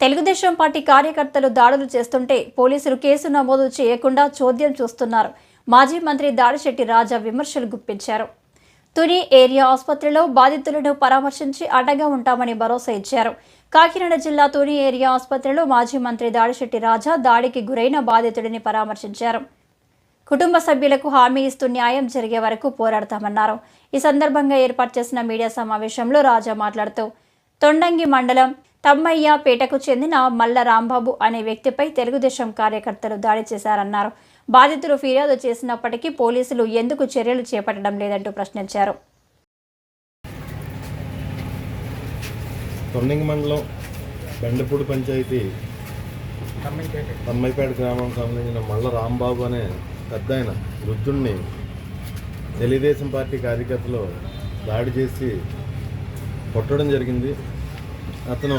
Telugu Desam party కార్యకర్తలు దాడులు చేస్తుంటే పోలీసులు కేసు నమోదు చేయకుండా చోద్యం చూస్తున్నారు. మాజీ మంత్రి దాడిశెట్టి రాజా విమర్శలు గుప్పించారు. తుని ఏరియా ఆసుపత్రిలో బాధితులను పరామర్శించి అండగా ఉంటామని భరోసా ఇచ్చారు. కాకినాడ జిల్లా తుని ఏరియా ఆసుపత్రిలో మాజీ మంత్రి దాడిశెట్టి రాజా దాడికి గురైన బాధితుడిని పరామర్శించారు. కుటుంబ సభ్యులకు హామీ ఇస్తూ న్యాయం జరిగే వరకు పోరాడతామన్నారు. ఈ సందర్భంగా ఏర్పాటు చేసిన మీడియా సమావేశంలో రాజా మాట్లాడుతూ తొండంగి మండలం తమ్మయ్యపేటకు చెందిన మల్ల రాంబాబు అనే వ్యక్తిపై తెలుగుదేశం కార్యకర్తలు దాడి చేశారన్నారు. బాధితులు ఫిర్యాదు చేసినప్పటికీ పోలీసులు ఎందుకు చర్యలు చేపట్టడం లేదంటూ ప్రశ్నించారు. తొండంగి మండలం బెండపూడి పంచాయతీ తమ్మైపేట గ్రామం సంబంధించిన మల్ల రాంబాబు అనే పెద్ద ఆయన వృద్ధుణ్ణి తెలుగుదేశం పార్టీ కార్యకర్తలు దాడి చేసి కొట్టడం జరిగింది. అతను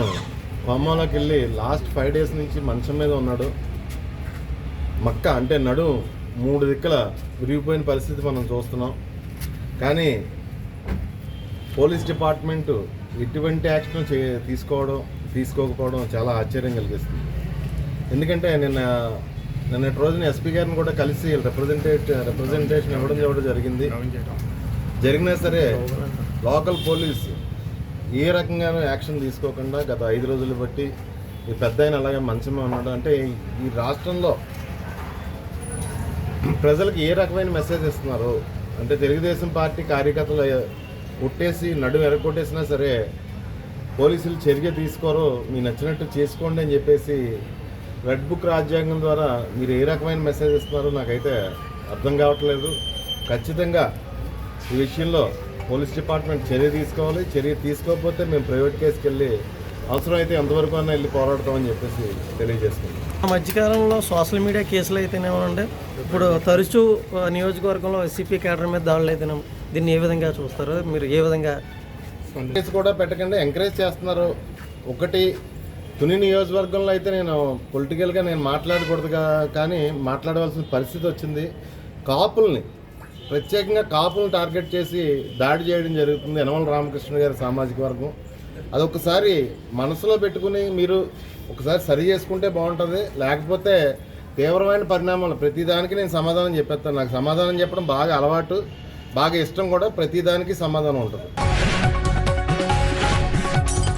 కోమాలోకి వెళ్ళి లాస్ట్ ఫైవ్ డేస్ నుంచి మంచం మీద ఉన్నాడు. మక్క అంటే నడు మూడు దిక్కుల విరిగిపోయిన పరిస్థితి మనం చూస్తున్నాం. కానీ పోలీస్ డిపార్ట్మెంటు ఎటువంటి యాక్షన్ చే తీసుకోవడం తీసుకోకపోవడం చాలా ఆశ్చర్యం కలిగిస్తుంది. ఎందుకంటే నిన్న నిన్నటి రోజున ఎస్పీ గారిని కూడా కలిసి రిప్రజెంటేట్ రిప్రజెంటేషన్ ఇవ్వడం ఇవ్వడం జరిగింది. జరిగినా సరే లోకల్ పోలీస్ ఏ రకంగా యాక్షన్ తీసుకోకుండా గత ఐదు రోజులు బట్టి ఈ పెద్ద ఆయన అలాగే మంచమే ఉన్నాడు. అంటే ఈ- ఈ రాష్ట్రంలో ప్రజలకు ఏ రకమైన మెసేజ్ ఇస్తున్నారు? అంటే తెలుగుదేశం పార్టీ కార్యకర్తలు కొట్టేసి నడుము ఎరగొట్టేసినా సరే పోలీసులు చర్య తీసుకోరు. మీ నచ్చినట్టు చేసుకోండి అని చెప్పేసి రెడ్ బుక్ రాజ్యాంగం ద్వారా మీరు ఏ రకమైన మెసేజ్ ఇస్తున్నారో నాకైతే అర్థం కావట్లేదు. ఖచ్చితంగా ఈ విషయంలో పోలీస్ డిపార్ట్మెంట్ చర్య తీసుకోవాలి. చర్య తీసుకోకపోతే మేము ప్రైవేట్ కేసుకి వెళ్ళి అవసరమైతే ఎంతవరకు అన్నా వెళ్ళి పోరాడతామని చెప్పేసి తెలియజేస్తున్నాం ఆ మధ్యకాలంలో సోషల్ మీడియా కేసులు అయితేనేమోనండి ఇప్పుడు తరచూ నియోజకవర్గంలో ఎస్సీపీ కేడర్ మీద దాడులు అయితేనేమో దీన్ని ఏ విధంగా చూస్తారు? మీరు ఏ విధంగా? కేసు కూడా పెట్టకుండా ఎంకరేజ్ చేస్తున్నారు. ఒకటి తుని నియోజకవర్గంలో అయితే నేను పొలిటికల్గా నేను మాట్లాడకూడదు కానీ మాట్లాడవలసిన పరిస్థితి వచ్చింది. కాపుల్ని ప్రత్యేకంగా కాపులను టార్గెట్ చేసి దాడి చేయడం జరుగుతుంది యనమల రామకృష్ణ గారి సామాజిక వర్గం. అదొకసారి మనసులో పెట్టుకుని మీరు ఒకసారి సరి చేసుకుంటే బాగుంటుంది. లేకపోతే తీవ్రమైన పరిణామాలు ప్రతిదానికి నేను సమాధానం చెప్పేస్తాను. నాకు సమాధానం చెప్పడం బాగా అలవాటు బాగా ఇష్టం కూడా ప్రతిదానికి సమాధానం ఉంటుంది.